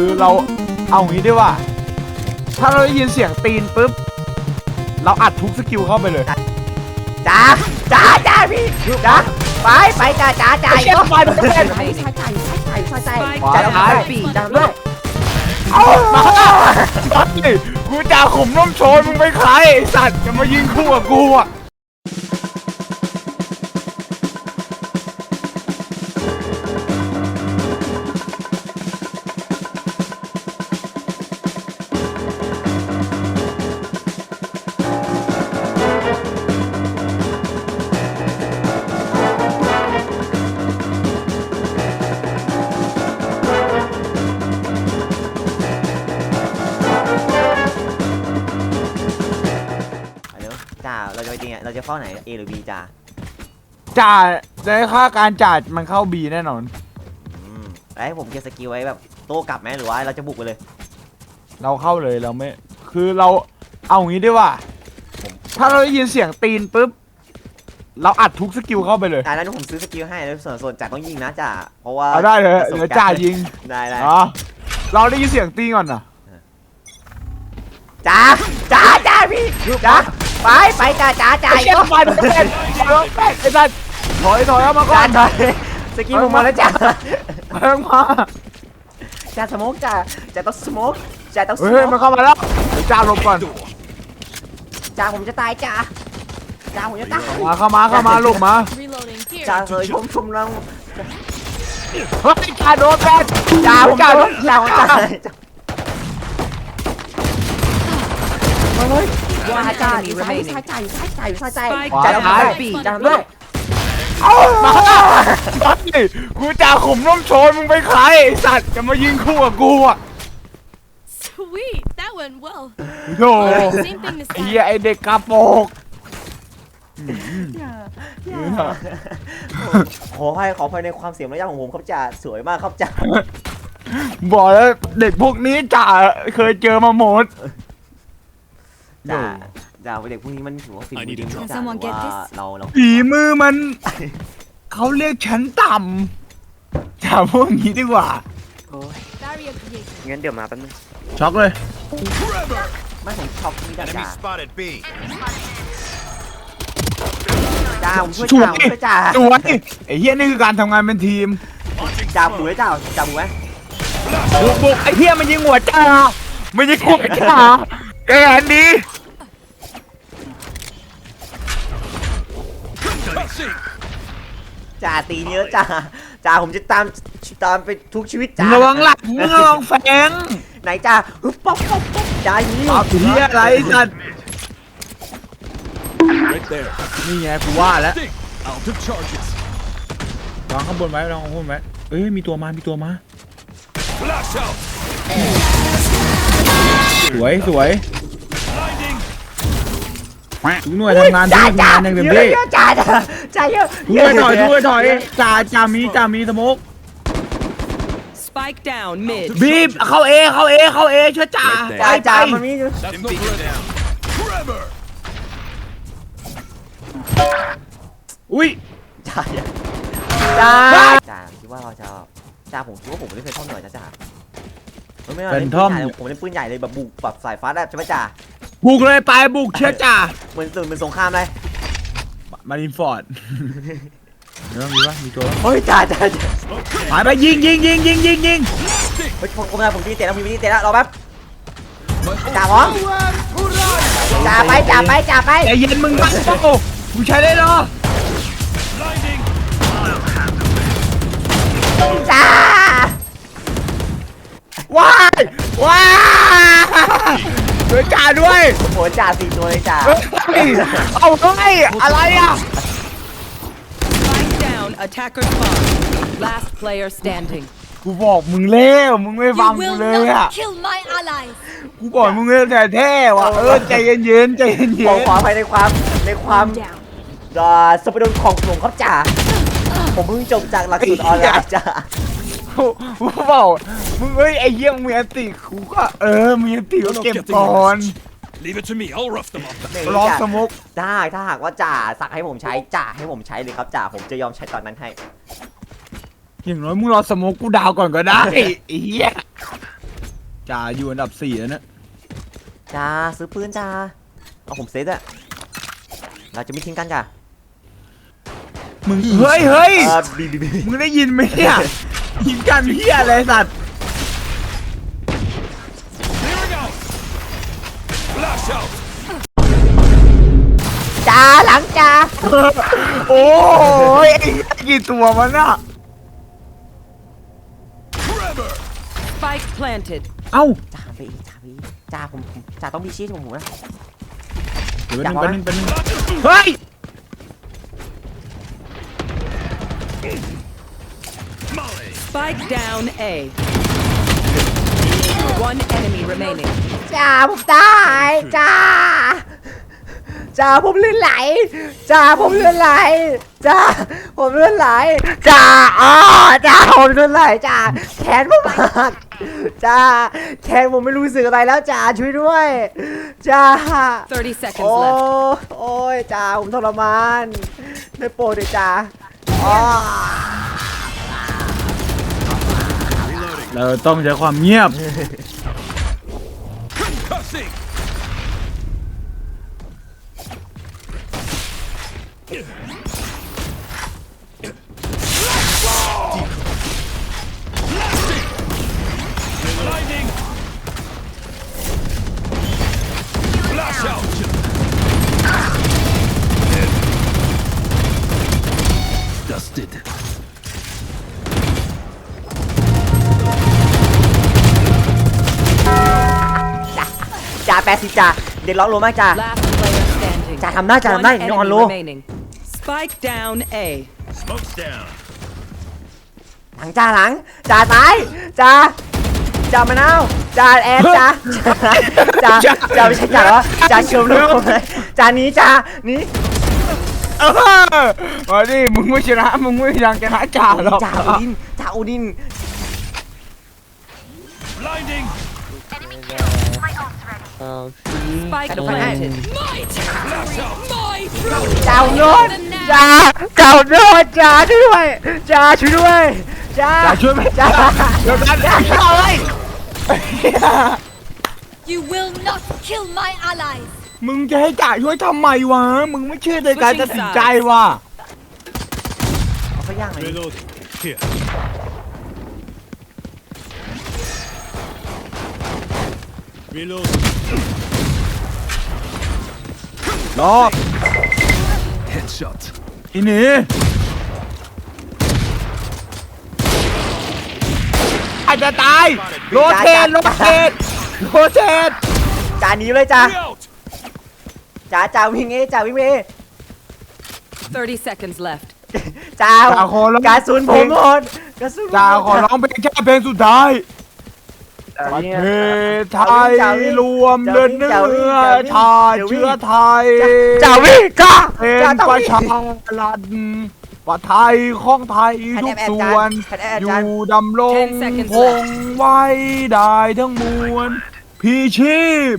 คือเราเอางี้ดีกว่า ถ้าเราได้ยินเสียงตีนปุ๊บ เราอัดทุกสกิลเข้าไปเลย จ้าจ้าจ้าพี่จ้าไปไปจ้าจ้าจ้าไอ้เชี่ยไฟมันเป็น ใช่ใช่ใช่ใช่ใช่ใช่ขวา จ้าซ้ายปีจ้าด้วยเอามาสัตว์นี่กูจะข่มน้ำโชยมึงไปใครไอ้สัตว์จะมายิงคู่กับกูอะ เราจะไปจริงอะเราจะเฝ้าไหน A หรือ B จ้าจ่าในค่าการจ่ามันเข้าบีแน่นอน อืมแล้วให้ผมเก็บสกิลไว้แบบโต้กลับไหมหรือว่าเราจะบุกไปเลย เราเข้าเลยเราไม่ คือเราเอางี้ดีกว่า ถ้าเราได้ยินเสียงตีนปุ๊บ เราอัดทุกสกิลเข้าไปเลยจ้าแล้วผมซื้อสกิลให้แล้วส่วนส่วนจ่าต้องยิงนะจ่าเพราะว่าเอาได้เลยประสบเดี๋ยวกรณ์จ่ายิงได้ได้อ๋อเราได้ยินเสียงตีนก่อนนะจ้าจ้าจ้าพี่จ้า ไปไปจ้าจ้าจ้าไอ้เชี่ยไฟมันเป็นไอ้สัตว์ถอยถอยเอามาก่อจ้านถอยสกิลผมมาแล้วจ้าเพิ่งมาจ้าสโมกจ้าจ้าต้องสโมกจ้าต้องสเฮ้โมยมันกเข้ามาแล้วเดี๋ยวจ่าหลบก่อนจ้าผมจะตายจ้าจ้าผมจะตายมาเข้ามาเข้ามาหลบมา Reloading here. จ้าเคยชมชมเราเฮ้ยจ่าโดนแบนจ้าผมจ่าจะโดนจ้าผมจะเฮ้ย จ้าจ้าอยู่ใช่ใช่ใช่ใช่ใช่ใช่ใช่ Spike จ้า down ทำได้ B. จ้าทำได้เอามาสัตว์นี่กูจะข่มน้ำโชยมึงไปใครไอ้สัตว์จะมายิงคู่กับกูอะ Sweet. That went well. โธ่ Same thing this ไอ้เหี้ย time. ไอเด็กกระโปรงขอให้ขอภายในความเสียมระยะของผมครับจ่าสวยมากครับจ่าบอกแล้วเด็กพวกนี้จ่าเคยเจอมาหมด จ่าจ่าเด็กพวกนี้มันถือว่าฝีมือดีครับจ่า Someone หรือ get ว่า this? เราเราฝีมือมัน เขาเรียกชั้นต่ำจ่าพวกนี้ดีกว่า Barrier created. งั้นเดี๋ยวมาแป๊บนึงช็อกเลยไม่ผมช็อกนี่จ่า Enemy spotted B. จ่าผมช่วยสวยจ่าผมช่วยจ่าสวยไอ้เหี้ยนี่คือการทำงานเป็นทีมจ่าบุ๋ยจ่าจ่าบุ๋ยไหมบุกบุกไอ้เหี้ยมันยิงหัวจ่ามันยิงหัวจ่าแกเห็น จ่าตีเยอะจ่าจ่าผมจะตามตามไปทุกชีวิตจ่าระวังหลังมึงระวังแฝงไหนจ่าฮึบป๊อกป๊อกป๊อกจ่ายิงเอาเหี้ยอะไรสัตว์ Right there. นี่ไงกูว่าแล้ว Out of charges. วางข้างบนไว้วางข้างบนไว้เอ้ยมีตัวมา มีตัวมา Flash out. สวยสวย Blinding. ทุกหน่วยทำงานทุกหน่วยทำงานอย่างเต็มเยที่อะเยอะจ่าจ่าจ่าเยอะทุกหน่วยถอยทุกหน่วยถอยจ่าจ่ามีจ่ามีสโมก Spike down mid. บีบเข้าเอเข้าเอเข้าเอช่วยจ่าจ่าไปจ่าไปมันมี That's no threat. down. Trevor. อุ้ยจ่าจ่าจ่าคิดว่าเราจะจ่าผมคิดว่าผมไม่เคยท่อมหน่อยจ้าจ่าไม่เอาเล่นปืนใหญ่เลยผมเล่นปืนใหญ่เลยแบบบุกแบบสายฟ้าได้ใช่ไหมจ่า บุกเลยไปบุกเชื่อจ่าเหมือนเหมือนสงครามเลยมารินฟอร์ดเดี๋ยวมีวะมีตัวเฮ้ยจ่าจ่าจ่าหายไปยิงยิงยิงยิงยิงยิงเฮ้ยผมผมผมตีเตะแล้วผมตีเตะแล้วรอแป๊บจ่าพร้อมจ่าไปจ่าไปจ่าไปใจเย็นมึงบ้าโอ้กูใช้ได้เหรอ Blinding. จ่าว้ายว้าย ช่วยจ่าด้วยโอ้โหจ่าสี่ตัวเลยจ่าเฮ้ยเอาเฮ้ยอะไรอะ Spike down. Attacker spawn. Last player standing. กูบอกมึงแล้วมึงไม่ฟัง You กู will เลยอะ not kill my allies. กูบอกมึงเลยแต่แท้ว่ะเออใจเย็นๆใจเย็นขอขอไปในความในความ Down. อ่าสปิดของผมครับจ่าผมเพิ่งจบจากหลักสูตรออนไลน์จ่าๆ กูกูบอกมึงเอ้ยไอ้เยี่ยมมีอันติกูก็เออมีอันติก็เก็บก่อน Leave it to me. I'll rough them up. รอสมุกได้ถ้าหากว่าจ่าสั่งให้ผมใช้จ่าให้ผมใช้เลยครับจ่าผมจะยอมใช้ตอนนั้นให้ อย่างน้อยมึงรอสมุกกูดาวก่อนก็ได้ไอ้เหี้ยจ่าอยู่อันดับสี่แล้วเนี่ยจ้าซื้อปืนจ้าเอาผมเซตอะเราจะไม่ทิ้งกันจ้ามึงเฮ้ยเฮ้ยเออบีบีบีมึงได้ยินไหมเนี่ย ยิงกันเฮียอะไรสัตว์ Here we go. Flash out. จ้าหลังจ้าโอ้ยไอ้กี่ตัวมันอะ Trevor. Spike planted. เอ้าจ้าไปอีกจ้าไปอีกจ้าผมผมจ้าต้องมีชีสของผมนะ เดี๋ยวอยากแป๊บวะนึงแป๊บนึงแป๊บนึงเฮ้ย Spike down A. One enemy remaining. จ้าผมตายจ้าจ้าผมเลื่อนไหลจ้าผมเลื่อนไหลจ้าผมเลื่อนไหลจ้าอ๋อจ้าผมเลื่อนไหลจ้าแขนผมหักจ้าแขนผมไม่รู้สึกอะไรแล้วจ้าช่วยด้วยจ้า30 seconds โอ้ left. โอ้ยจ้าผมทรมานได้โปรดเถอะจ้าอ๋อ เราต้องใช้ความเงียบ แปดสิจ้าเด็กร้องโลมากจ้า Last player standing. จ้าทำได้จ้า One ทำได้นอน enemy โล remaining. Spike down A. Smokes down. หลังจ้าหลังจ้าตายจ้าจ้ามะนาวจ้าแอดจ้าจ้าจ้าไม่ใช่จ้าเหรอจ้าเชิมลูกเลยจ้าหนี้จ้าหนี้เออมาดิมึงไม่ชนะมึงไม่ยังชนะจ่าหรอกจ้าอูดินจ้าอูดิน Blinding. Spike planted. My Flash out. my จ้าโนนจ้าจ้าโนนจ้าด้วยจ้าช่วยด้วยจ้าช่วยไหมจ้าเดี๋ยวกันจ่าช่วย You will not kill my allies. มึงจะให้จ่าช่วยทำไมวะ มึงไม่เชื่อในการตัดสินใจวะเอาเขาย่างเลย Reloading. Here. Reload. รอ Headshot. อีหนีอาจจะตาย โรเทนโรเทนโรเทนจ้าหนีเลยจ้า Three out. จ้าจ้าวิ่งเอจ้าวิ่งเอ30 seconds left. จ้าจ่าขอร้อง กระสุนผมหมดกระสุนผมหมดจ่าขอร้องเพลงชาติเพลงสุดท้าย ประเทศไทยรวมเดินเนื้อชาติเชื้อไทยจ้าวิ่งจ้าเป็นจ้าต้องประวิ่งชารัฐประไทยของไทยทุกส่วนแพทย์แอดอจานยู่ดำรง10 seconds คงไว้ได้ทั้งมวลพี่ชีพ